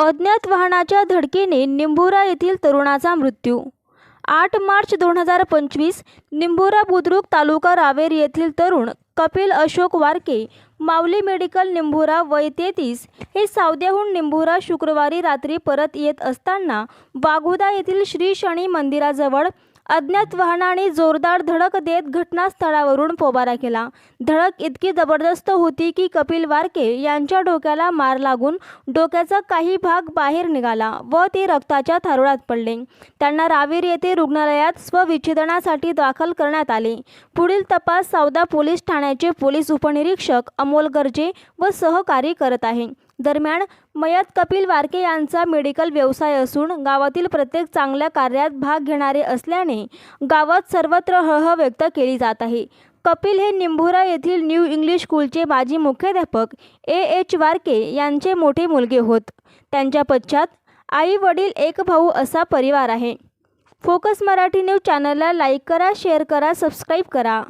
अज्ञात वाहनाच्या धडकेने निंभोरा येथील तरुणाचा मृत्यू. आठ मार्च दोन हजार पंचवीस निंभोरा बुद्रुक तालुका रावेर येथील तरुण कपिल अशोक वारके माऊली मेडिकल निंभोरा वय तेहतीस हे सावद्याहून निंभोरा शुक्रवारी रात्री परत येत असताना वाघोदा येथील श्री शनी मंदिराजवळ अज्ञात वाहनाने जोरदार धडक देत घटनास्थळावरून पोबारा केला. धडक इतकी जबरदस्त होती की कपिल वारके यांच्या डोक्याला मार लागून डोक्याचा काही भाग बाहेर निघाला व ते रक्ताच्या थारोळात पडले. त्यांना रावेर येथे रुग्णालयात स्वविच्छेदनासाठी दाखल करण्यात आले. पुढील तपास सावदा पोलीस ठाण्याचे पोलीस उपनिरीक्षक अमोल गर्जे व सहकारी करत आहे. दरम्यान मयत कपिल वारके यांचा मेडिकल व्यवसाय असून गावातील प्रत्येक चांगल्या कार्यात भाग घेणारे असल्याने गावात सर्वत्र हळहळ व्यक्त केली जात आहे. कपिल हे निंभोरा येथील न्यू इंग्लिश स्कूलचे माजी मुख्याध्यापक ए. एच. वारके यांचे मोठे मुलगे होत. त्यांच्या पश्चात आई वडील एक भाऊ असा परिवार आहे. फोकस मराठी न्यूज चॅनलला लाईक करा शेअर करा सबस्क्राईब करा.